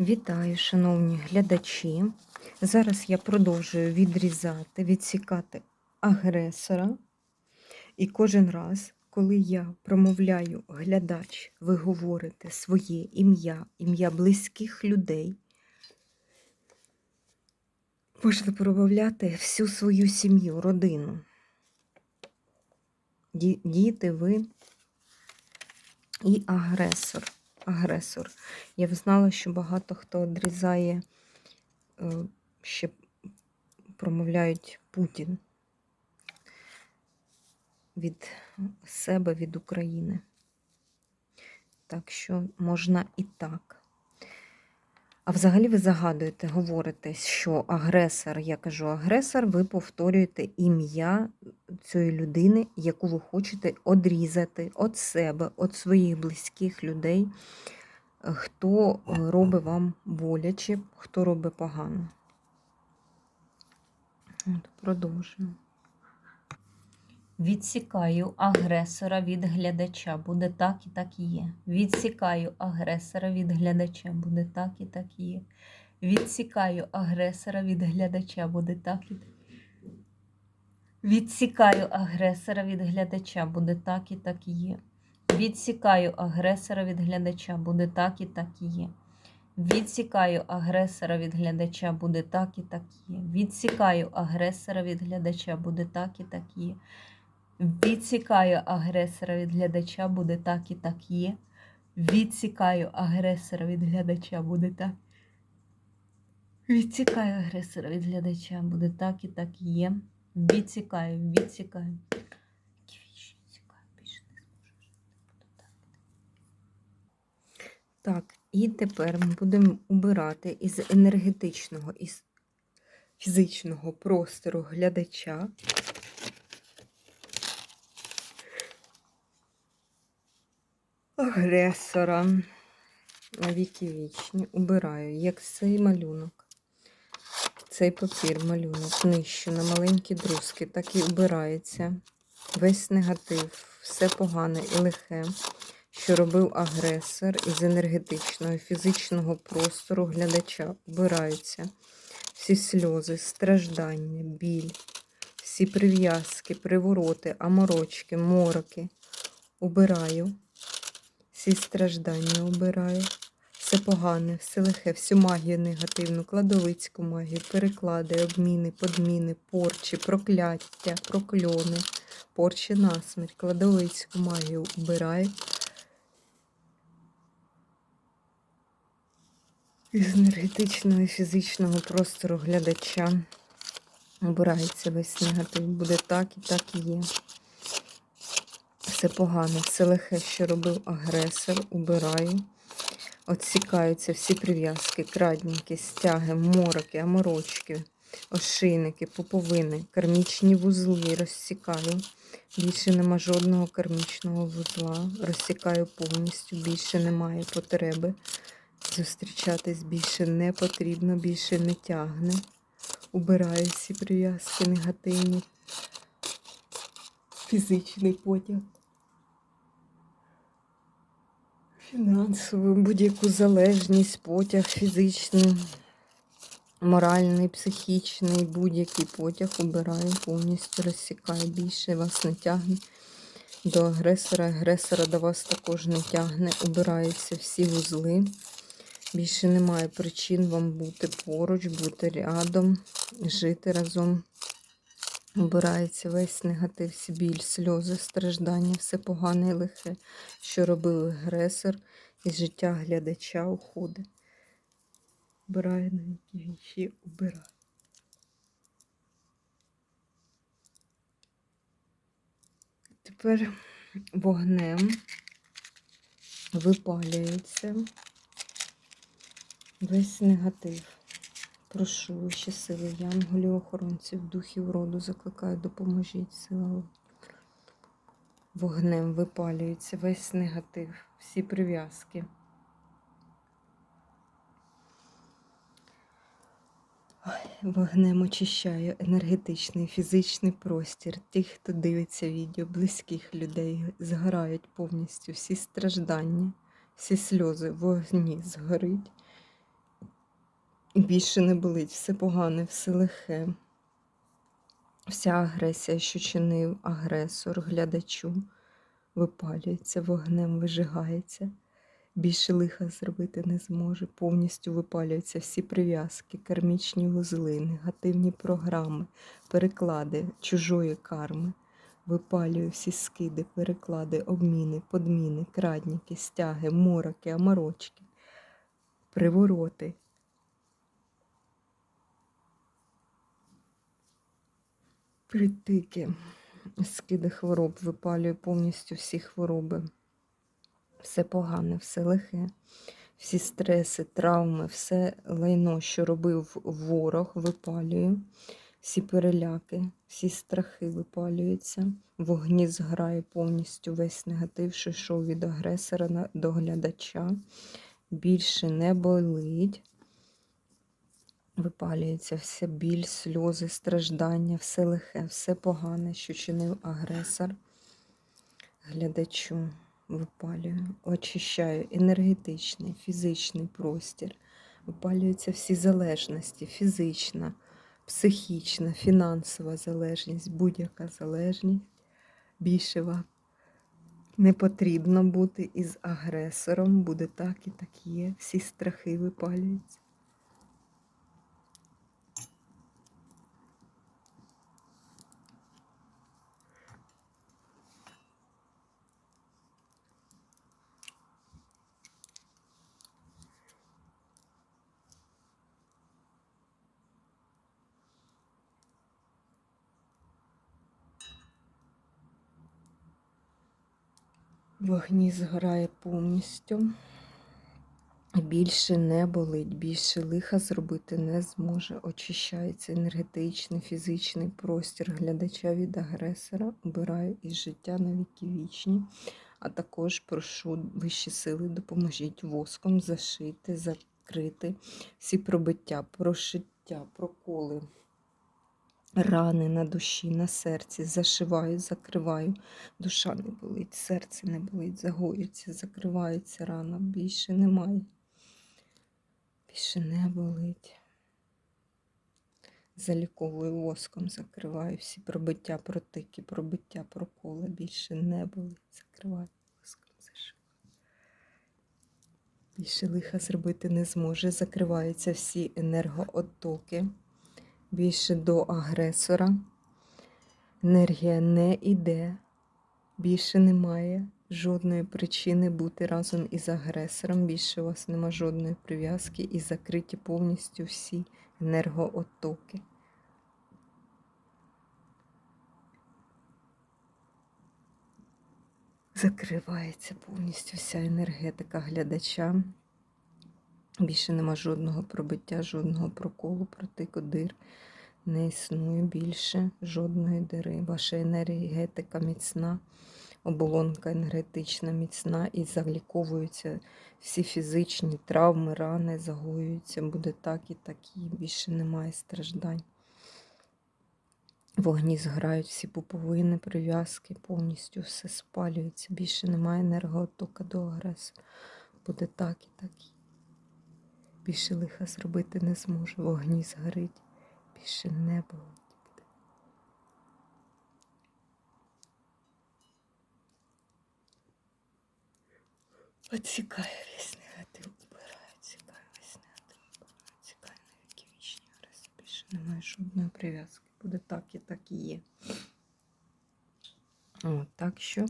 Вітаю, шановні глядачі. Зараз я продовжую відрізати, відсікати агресора. І кожен раз, коли я промовляю глядач, ви говорите своє ім'я, ім'я близьких людей. Можете промовляти всю свою сім'ю, родину. Діти, ви і агресор. Агресор. Я взнала, знала, що багато хто відрізає, е, ще промовляють Путін від себе, від України. Так що можна і так. А взагалі ви загадуєте, говорите, що агресор, я кажу агресор, ви повторюєте ім'я цієї людини, яку ви хочете одрізати від себе, від своїх близьких людей, хто е, робить вам боляче, хто робить погано. От, продовжуємо. Відсікаю агресора від глядача. Буде так і так є. Відсікаю агресора від глядача. Буде так і так є. Відсікаю агресора від глядача. Буде так і так. Відсікаю агресора від глядача. Буде так і так є. Відсікаю агресора від глядача. Буде так і так є. Відсікаю агресора від глядача. Буде так і так є. Відсікаю агресора від глядача. Буде так і так є. Відсікаю агресора від глядача, буде так і так є. Відсікаю агресора від глядача, буде так. Відсікаю агресора від глядача, буде так і так є. Відсікаю, відсікаю. Так. І тепер ми будемо убирати із енергетичного, із фізичного простору глядача агресора. На віки вічні. Убираю, як цей малюнок. Цей папір малюнок нижче на маленькі друзки, так і убирається. Весь негатив, все погане і лихе, що робив агресор із енергетичного, фізичного простору глядача. Убираються. Всі сльози, страждання, біль, всі прив'язки, привороти, аморочки, мороки. Убираю всі страждання обираю. Все погане, все лихе, всю магію негативну, кладовицьку магію, переклади, обміни, подміни, порчі, прокляття, прокльони, порчі насмерть, кладовицьку магію убираю. Із енергетичного і фізичного простору глядача обирається весь негатив. Буде так і так і є. Все погано, все лихе, що робив агресор, убираю. Отсікаються всі прив'язки, крадніки, стяги, мороки, аморочки, ошийники, поповини, кармічні вузли розсікаю. Більше нема жодного кармічного вузла. Розсікаю повністю, більше немає потреби. Зустрічатись більше не потрібно, більше не тягне. Убираю всі прив'язки негативні. Фізичний потяг. Фінансову, будь-яку залежність, потяг фізичний, моральний, психічний, будь-який потяг убираю, повністю розсікаю. Більше вас не тягне до агресора. Агресора до вас також не тягне. Убираються всі вузли. Більше немає причин вам бути поруч, бути рядом, жити разом. Обирається весь негатив, біль, сльози, страждання, все погане і лихе, що робив агресор із життя глядача уходить. Убирає на які вічі, убирає. Тепер вогнем випалюється весь негатив. Прошу сили, янголів, охоронців, духів роду, закликаю, допоможіть сила. Вогнем випалюється весь негатив, всі прив'язки. Вогнем очищаю енергетичний, фізичний простір. Тих, хто дивиться відео, близьких людей, згорають повністю всі страждання, всі сльози, вогні згорить більше не болить, все погане, все лихе. Вся агресія, що чинив агресор, глядачу, випалюється вогнем, вижигається. Більше лиха зробити не зможе. Повністю випалюються всі прив'язки, кармічні вузли, негативні програми, переклади чужої карми. Випалюю всі скиди, переклади, обміни, подміни, крадніки, стяги, мороки, аморочки, привороти. Притики, скиди хвороб, випалюю повністю всі хвороби. Все погане, все лихе, всі стреси, травми, все лайно, що робив ворог, випалюю. Всі переляки, всі страхи випалюються. Вогні зграє повністю весь негатив, що йшов від агресора до глядача. Більше не болить. Випалюється вся біль, сльози, страждання, все лихе, все погане, що чинив агресор. Глядачу випалюю, очищаю енергетичний, фізичний простір. Випалюються всі залежності, фізична, психічна, фінансова залежність, будь-яка залежність. Більше вам не потрібно бути із агресором, буде так і так є. Всі страхи випалюються. Вогні згорає повністю. Більше не болить, більше лиха зробити не зможе. Очищається енергетичний, фізичний простір глядача від агресора. Обираю із життя на віки вічні. А також прошу вищі сили, допоможіть воском зашити, закрити всі пробиття, прошиття, проколи, рани на душі, на серці. Зашиваю, закриваю. Душа не болить, серце не болить, загоюється, закривається рана, більше немає. Більше не болить. Заліковую воском, закриваю всі пробиття, протики, пробиття, проколи. Більше не болить. Закриваю. Більше лиха зробити не зможе. Закриваються всі енергооттоки. Більше до агресора. Енергія не йде. Більше немає жодної причини бути разом із агресором. Більше у вас нема жодної прив'язки і закриті повністю всі енергооттоки. Закривається повністю вся енергетика глядача. Більше нема жодного пробиття, жодного проколу, протику, дир. Не існує більше жодної дири. Ваша енергетика міцна, оболонка енергетична міцна і заліковуються всі фізичні травми, рани, загоюються. Буде так і так, і більше немає страждань. Вогні зграють всі пуповини, прив'язки, повністю все спалюється. Більше немає енергоотока до агресора. Буде так і так. Більше лиха зробити не зможе. Вогні згорить. Більше не було. Отсікає весь негатив, убирає, отсікає весь негатив, убирає, отсікає на віки вічні агресії. Більше немає жодної прив'язки. Буде так і так і є. От, так що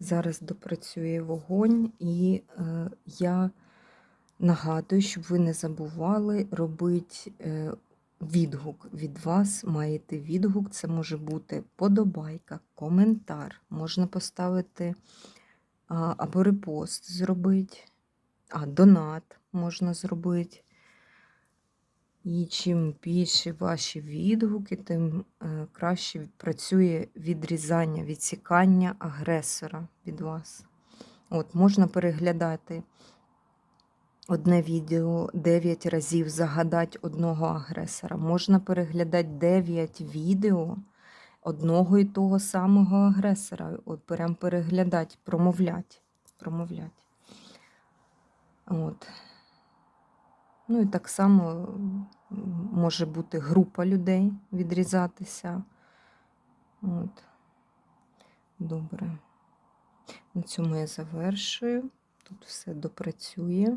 зараз допрацює вогонь, і е, я нагадую, щоб ви не забували робити е, відгук від вас. Маєте відгук, це може бути подобайка, коментар, можна поставити або репост зробити, а донат можна зробити. І чим більше ваші відгуки, тим е, краще працює відрізання, відсікання агресора від вас. От, можна переглядати одне відео 9 разів, загадати одного агресора. Можна переглядати 9 відео одного і того самого агресора. От прям переглядати, промовляти. промовляти. От. Ну і так само може бути група людей відрізатися. От. Добре. На цьому я завершую. Тут все допрацює.